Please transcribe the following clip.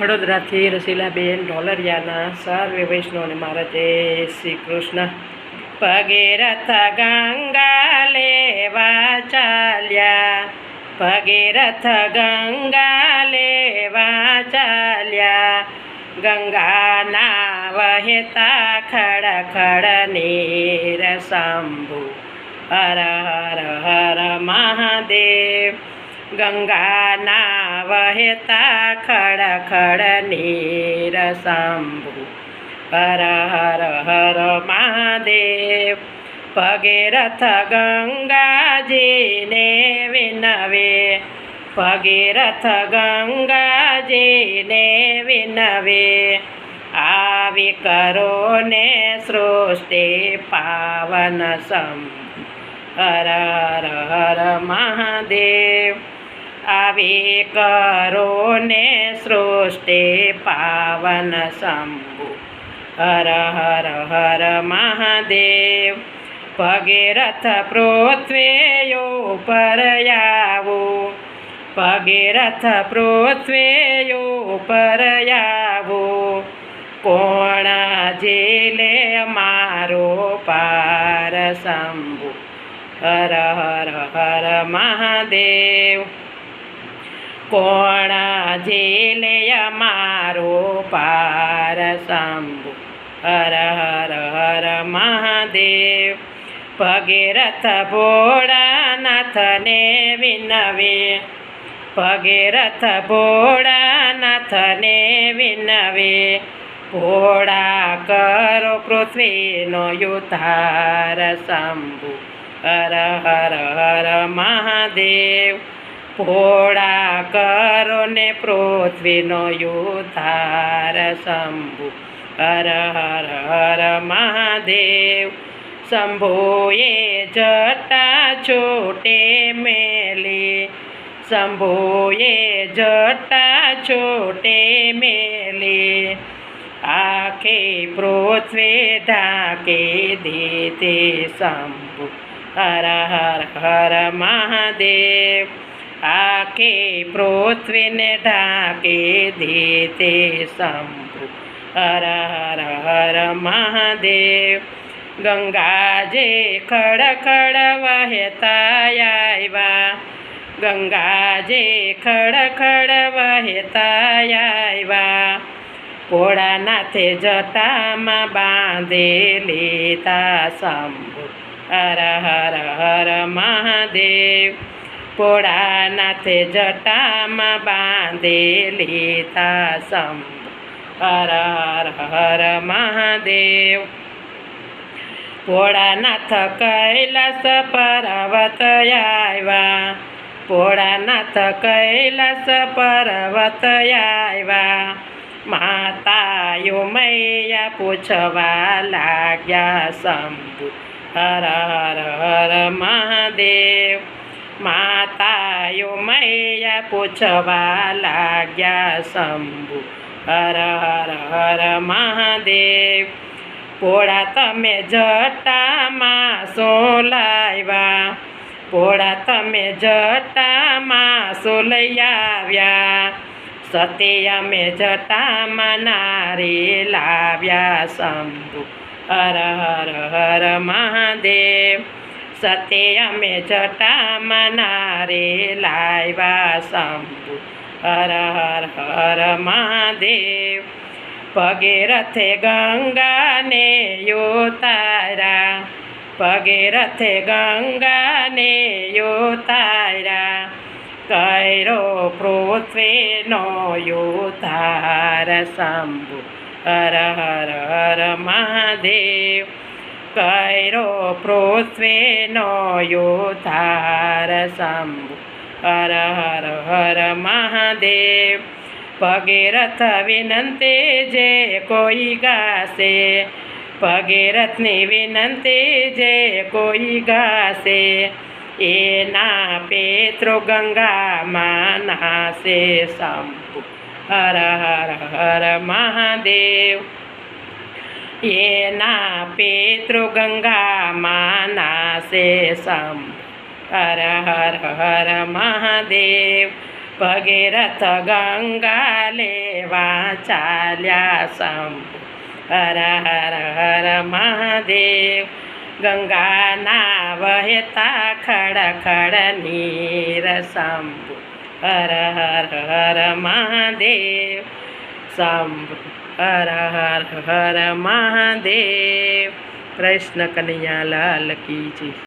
વડોદરાથી રસીલાબેન ઢોલરિયાના સર્વે વૈષ્ણવને મારા જય શ્રી કૃષ્ણ. ભગીરથ ગંગા લેવા ચાલ્યા. ભગીરથ ગંગા લેવા ચાલ્યા. ગંગાના વહેતા ખડ ખડ નીર શંભુ હર હર હર મહાદેવ. ગંગાના વહેતા ખડ ખડ નીર શંભુ. હર હર હર મહાદેવ ભગીરથ ગંગાજીને વિનવે. ભગીરથ ગંગાજીને વિનવે. આવી કરો ને સૃષ્ટિ પાવન શંભુ. હર હર હર મહાદેવ આવી કરો ને સૃષ્ટિ પાવન શંભુ. હર હર હર મહાદેવ, ભગીરથ પૃથ્વીયો પર આવો. ભગીરથ પૃથ્વેયો પર આવો. કોણ જીલે મારો પાર શંભુ? હર હર હર મહાદેવ કોણ જીલે મારો પાર શંભુ હર હર હર મહાદેવ ભગીરથ ભોળાનાથને વિનવે. ભગીરથ ભોળાનાથને વિનવે. ભોળા કરો પૃથ્વીનો યુધાર શંભુ હર હર હર મહાદેવ ભોળા કરો ને પૃથ્વીનો યુધાર શંભુ. હર હર હર મહાદેવ શંભુએ જટા છોટે મેલી. શંભુએ જટા છોટે મેલી. આખી પૃથ્વી ઢાંકી દીધી શંભુ. હર હર હર મહાદેવ આખી પૃથ્વીને ઢાંકી દીતે શંભુ. હર હર હર મહાદેવ. ગંગાજે ખડ ખડ વહેતા આવ્યા. ગંગાજે ખડ ખડ વહેતા આવ્યા. ભોળાનાથે જટામાં બાંધેલી તા શંભુ. હર હર હર મહાદેવ. ભોળાનાથે જટામાં બાંધેલી તા શંભુ હર હર હર મહાદેવ. ભોળાનાથ કૈલાસ પર્વત આવ્યા. ભોળાનાથ કૈલાસ પર્વત આવ્યા. માતાયો મૈયા પૂછવા લાગ્યા શંભુ હર હર હર મહાદેવ. માતાયો મૈયા પૂછવા લાગ્યા શંભુ. હર હર હર મહાદેવ. પોળા તમે જટામાં શું લાવ્યા? ભોળા તમે જટામાં શું લઈ આવ્યા? સતી અમે જટામાં નારી લાવ્યા શંભુ. હર હર હર મહાદેવ. સતી અમે જટા મનારે લાવ્યા શંભુ, હર હર હર મહાદેવ. ભગીરથે ગંગાને યોતારા ભગીરથે ગંગાને યોતારા કૈરો પૃથ્વીનો યોતાર શંભુ, હર હર હર મહાદેવ. કૈરો પૃથ્વીનો યોધાર શંભુ હર હર હર મહાદેવ ભગીરથ વિનંતી જે કોઈ ગાશે ભગીરથની વિનંતી જે કોઈ ગાશે એના પેત્રો ગંગામાં નાશે શંભુ હર હર હર મહાદેવ એના પિતૃ ગંગામાં નાશે સમ હર હર હર મહાદેવ ભગીરથ ગંગા લેવા ચાલ્યા સમ હર હર હર મહાદેવ ગંગાના વહેતા ખડ નીર શંભુ હર હર હર મહાદેવ શંભુ હર હર હર મહાદેવ. કૃષ્ણ કનૈયા લાલ કી જય.